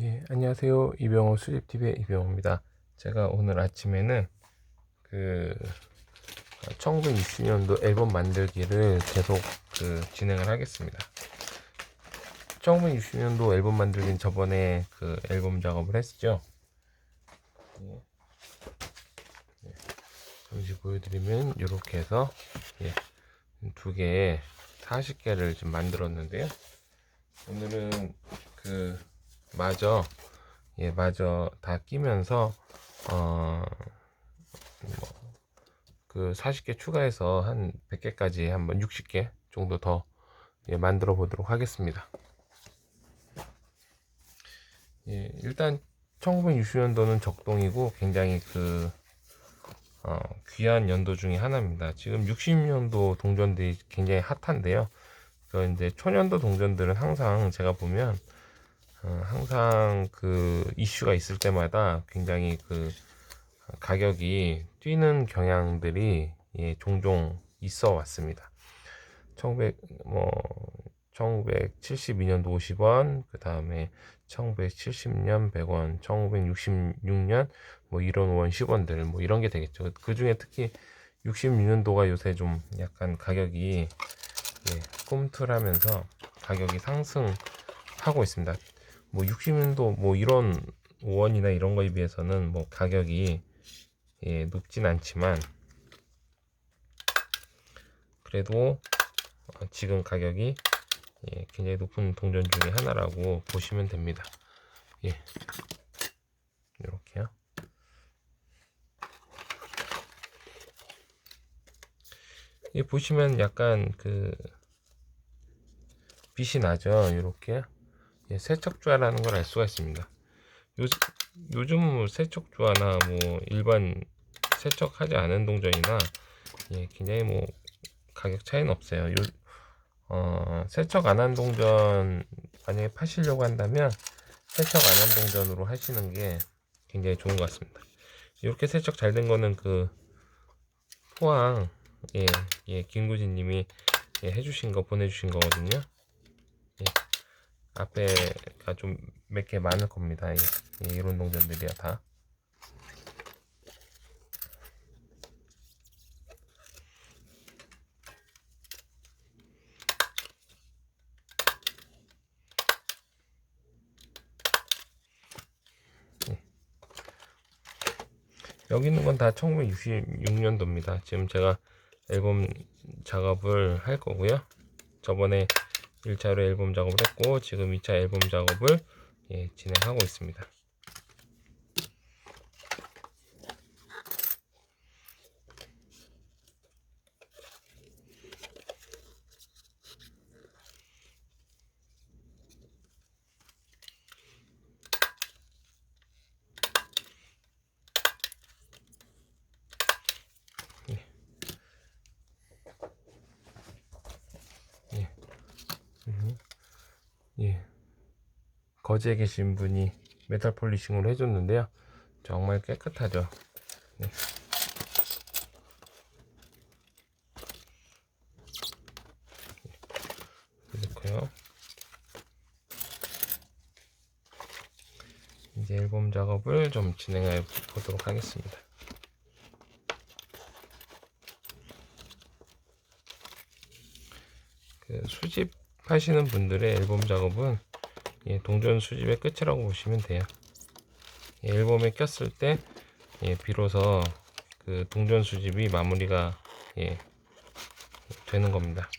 예, 안녕하세요. 이병호 수집TV의 이병호입니다. 제가 오늘 아침에는 그 1960년도 앨범 만들기를 계속 그 진행을 하겠습니다. 1960년도 앨범 만들기는 저번에 그 앨범 작업을 했었죠. 예. 예. 잠시 보여드리면 이렇게 해서 예, 두 개에 40개를 좀 만들었는데요. 오늘은 그 마저 예 마저 다 끼면서 어그 40개 추가해서 한 100개까지 한번 60개 정도 더 예, 만들어 보도록 하겠습니다. 예, 일단 1960년도는 적동이고 굉장히 그 어, 귀한 연도 중에 하나입니다. 지금 60년도 동전들이 굉장히 핫한데요. 그 이제 초년도 동전들은 항상 제가 보면 어, 항상 그 이슈가 있을 때마다 굉장히 그 가격이 뛰는 경향들이 예, 종종 있어 왔습니다. 1900, 뭐, 1972년도 50원, 그 다음에 1970년 100원, 1966년 뭐 이런 원 10원들 뭐 이런 게 되겠죠. 그 중에 특히 66년도가 요새 좀 약간 가격이 예, 꿈틀하면서 가격이 상승하고 있습니다. 뭐 60년도 뭐 이런 원이나 이런 거에 비해서는 뭐 가격이 예, 높진 않지만 그래도 어, 지금 가격이 예, 굉장히 높은 동전 중에 하나라고 보시면 됩니다. 예. 이렇게요. 이 보시면 약간 그 빛이 나죠. 이렇게 예, 세척주화라는 걸 알 수가 있습니다. 요, 요즘 뭐 세척주화나 뭐 일반 세척하지 않은 동전이나 예, 굉장히 뭐 가격 차이는 없어요. 요, 어, 세척 안 한 동전 만약에 파시려고 한다면 세척 안 한 동전으로 하시는 게 굉장히 좋은 것 같습니다. 이렇게 세척 잘 된 거는 그 포항 예, 예, 김구진님이 예, 해주신 거 보내주신 거거든요. 예, 앞에가 좀 몇 개 많을 겁니다. 예, 예, 이런 동전들이야 다. 예. 여기 있는 건 다 1966년도입니다. 지금 제가 앨범 작업을 할 거고요. 저번에 1차로 앨범 작업을 했고 지금 2차 앨범 작업을 예, 진행하고 있습니다. 예. 거제에 계신 분이 메탈 폴리싱으로 해줬는데요. 정말 깨끗하죠. 네. 이렇고요. 이제 앨범 작업을 좀 진행해 보도록 하겠습니다. 그 수집하시는 분들의 앨범 작업은 예, 동전 수집의 끝이라고 보시면 돼요. 예, 앨범에 꼈을 때 예, 비로소 그 동전 수집이 마무리가 예, 되는 겁니다.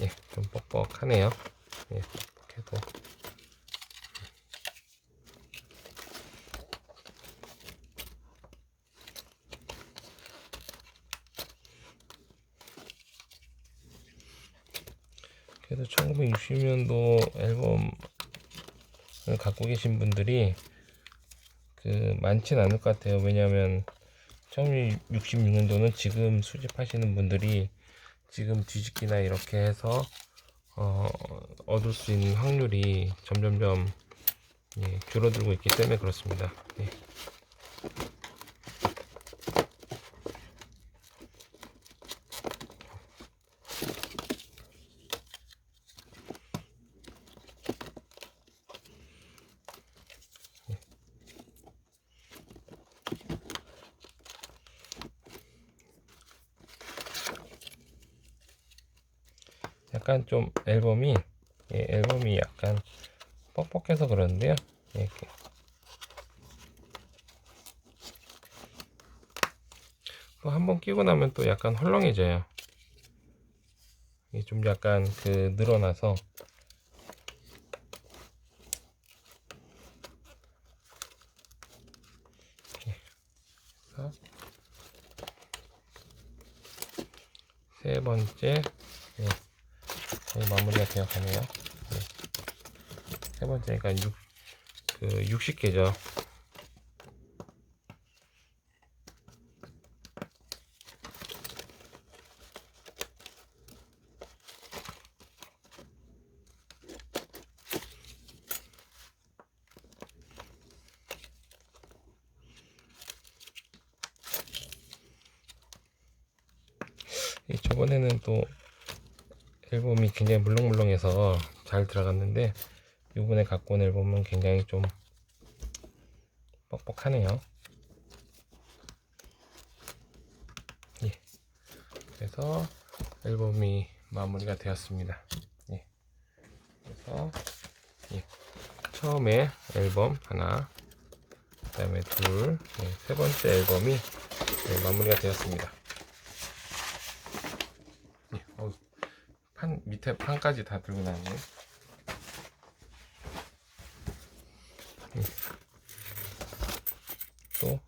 예, 좀 뻑뻑하네요. 예, 이렇게도 그래도 1960년도 앨범을 갖고 계신 분들이 그 많진 않을 것 같아요. 왜냐하면 1966년도는 지금 수집하시는 분들이 지금 뒤집기나 이렇게 해서 어, 얻을 수 있는 확률이 점점점 예, 줄어들고 있기 때문에 그렇습니다. 예. 약간 좀 앨범이 예, 앨범이 약간 뻑뻑해서 그러는데요. 예, 이렇게 또한번 끼고 나면 또 약간 헐렁해져요. 이게 좀 약간 그 늘어나서 세 번째 예, 거의 마무리가 되어 가네요. 네. 세 번째니까 6, 그 60개죠. 이 저번에는 또 앨범이 굉장히 물렁물렁해서 잘 들어갔는데 이번에 갖고 온 앨범은 굉장히 좀 뻑뻑하네요. 예. 그래서 앨범이 마무리가 되었습니다. 예. 그래서 예. 처음에 앨범 하나, 그 다음에 둘, 예. 세 번째 앨범이 예, 마무리가 되었습니다. 예. 어우, 판 밑에 판까지 다 들고 나왔네. 또,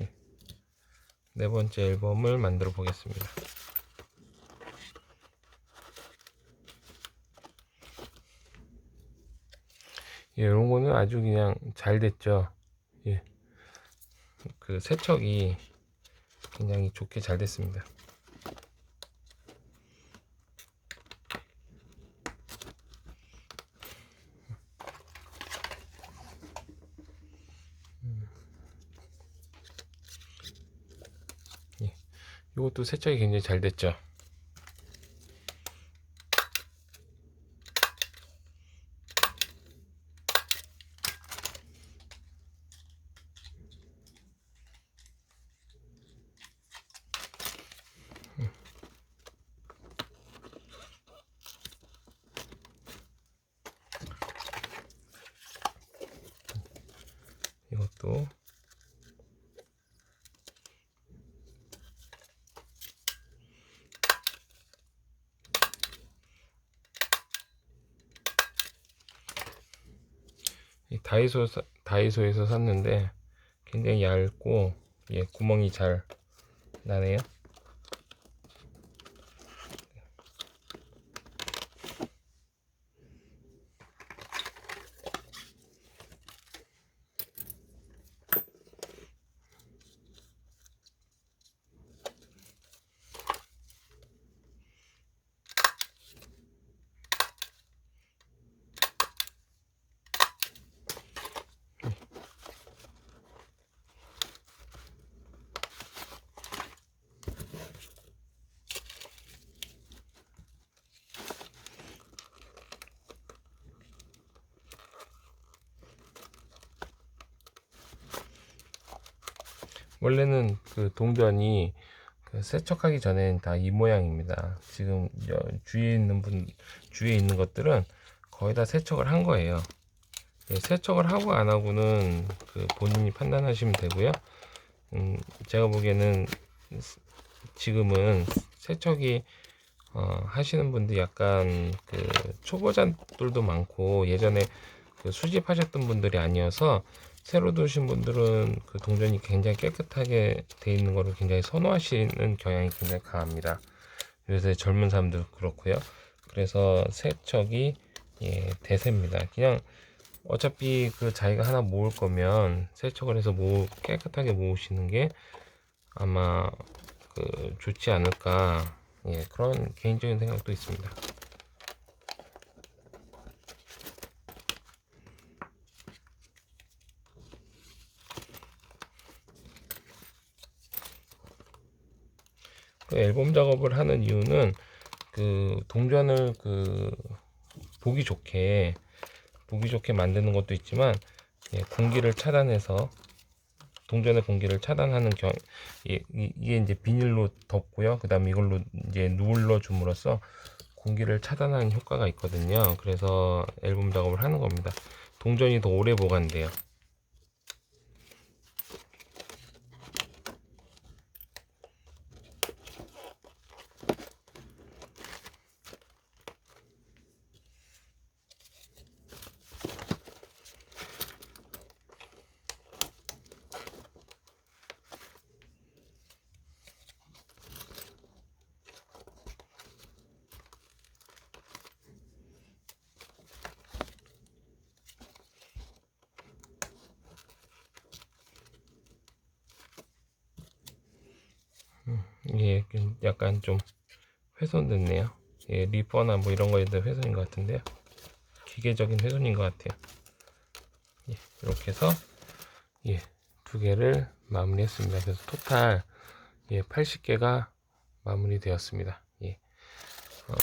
예. 네 번째 앨범을 만들어 보겠습니다. 예, 이런 거는 아주 그냥 잘 됐죠. 예. 그 세척이 굉장히 좋게 잘 됐습니다. 이것도 세척이 굉장히 잘 됐죠. 이것도 이 다이소 사- 다이소에서 샀는데 굉장히 얇고 예, 구멍이 잘 나네요. 원래는 그 동전이 그 세척하기 전엔 다 이 모양입니다. 지금 여- 주위에 있는 분 주위에 있는 것들은 거의 다 세척을 한 거예요. 예, 세척을 하고 안 하고는 그 본인이 판단하시면 되고요. 음, 제가 보기에는 지금은 세척이 어, 하시는 분들 약간 그 초보자들도 많고 예전에 그 수집하셨던 분들이 아니어서 새로 두신 분들은 그 동전이 굉장히 깨끗하게 돼 있는 거를 굉장히 선호하시는 경향이 굉장히 강합니다. 요새 젊은 사람들 그렇고요. 그래서 세척이 예, 대세입니다. 그냥 어차피 그 자기가 하나 모을 거면 세척을 해서 모 깨끗하게 모으시는 게 아마 그 좋지 않을까 예, 그런 개인적인 생각도 있습니다. 그 앨범 작업을 하는 이유는 그 동전을 그 보기 좋게 보기 좋게 만드는 것도 있지만 예, 공기를 차단해서 동전의 공기를 차단하는 경 예, 이- 이게 이제 비닐로 덮고요. 그다음 이걸로 이제 눌러 줌으로써 공기를 차단하는 효과가 있거든요. 그래서 앨범 작업을 하는 겁니다. 동전이 더 오래 보관돼요. 이게 약간 좀 훼손됐네요. 예, 리퍼나 뭐 이런 거에 대한 훼손인 것 같은데요. 기계적인 훼손인 것 같아요. 예, 이렇게 해서 예, 두 개를 마무리했습니다. 그래서 토탈 예, 80개가 마무리되었습니다. 예. 어,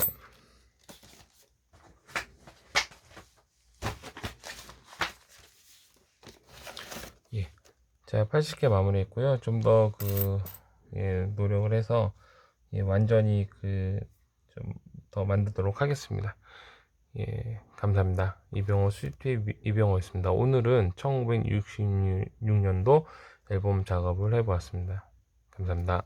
예. 자, 80개 마무리했고요. 좀 더 그 예, 노력을 해서 예, 완전히 그 좀 더 만들도록 하겠습니다. 예, 감사합니다. 이병호 수입투 이병호였습니다. 오늘은 1966년도 앨범 작업을 해보았습니다. 감사합니다.